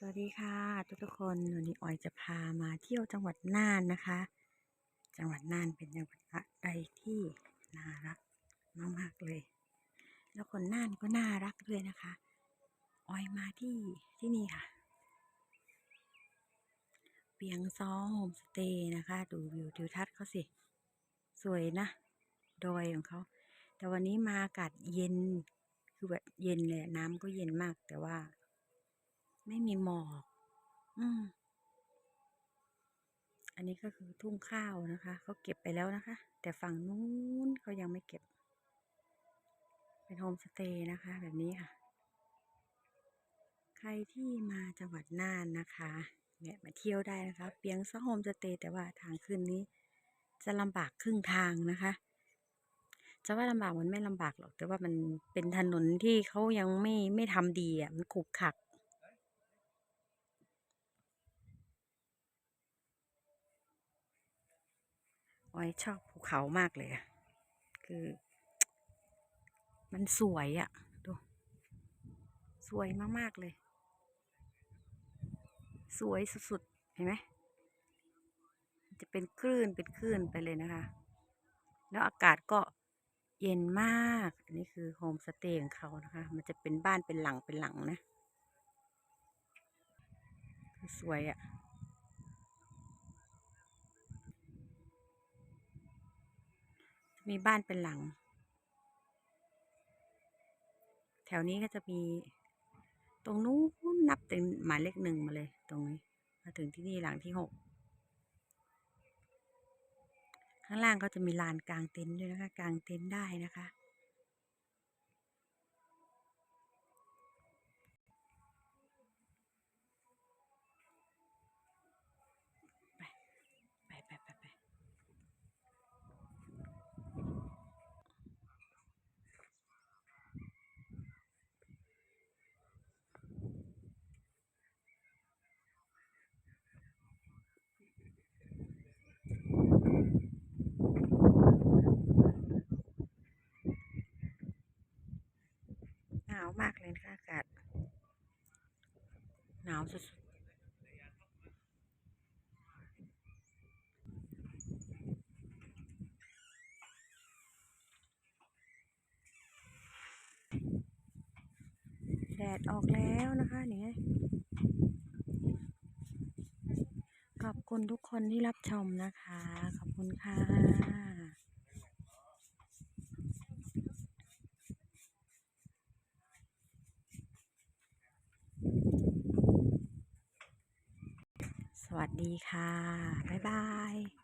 สวัสดีค่ะ ทุกทุกคนวันนี้ออยจะพามาเที่ยวจังหวัดน่านนะคะ จังหวัดน่านเป็นจังหวัดใดที่น่ารักมากๆเลย แล้วคนน่านก็น่ารักด้วยนะคะออยมาที่ที่นี่ค่ะ เปียงซองโฮมสเตย์นะคะ ดูวิวทิวทัศน์เขาสิ สวยนะดอยของเขาแต่วันนี้มาอากาศเย็นคือแบบเย็นเลยน้ำก็เย็นมากแต่ว่า ไม่มีหมอกอืมอันนี้ก็คือทุ่งข้าวนะคะ เขาเก็บไปแล้วนะคะ แต่ฝั่งนู้นเขายังไม่เก็บ เป็นโฮมสเตย์นะคะ แบบนี้ค่ะ ใครที่มาจังหวัดน่านนะคะเนี่ยมาเที่ยวได้นะคะ เปียงซ่องโฮมสเตย์แต่ว่าทางขึ้นนี้ จะลำบากครึ่งทางนะคะ จะว่าลำบากมันไม่ลำบากหรอก แต่ว่ามันเป็นถนนที่เขายังไม่ไม่ทำดีอะ มันขรุขระ ออยชอบภูเขามากเลยอะคือ มันสวยอะดู สวยมาก ๆ เลย สวยสุด ๆ เห็นไหมจะเป็นคลื่นเป็นคลื่นไปเลยนะคะ แล้วอากาศก็เย็นมาก อันนี้คือโฮมสเตย์ของเขานะคะ มันจะเป็นบ้านเป็นหลังเป็นหลังนะ สวยอะ่ะ มีบ้านเป็นหลัง แถวนี้ก็จะมี ตรงนู้นนับเป็นหมายเลขหนึ่งมาเลย ตรงนี้มาถึงที่นี่หลังที่หกข้างล่างก็จะมีลานกลางเต็นท์ด้วยนะคะ กลางเต็นท์ได้นะคะ ไป ไปไปไปไปหนาวมากเลยนะคะอากาศหนาวสุดแดดออกแล้วนะคะเนี่ยขอบคุณทุกคนที่รับชมนะคะ ขอบคุณค่ะ ส วัสดีค่ะ บ๊ายบาย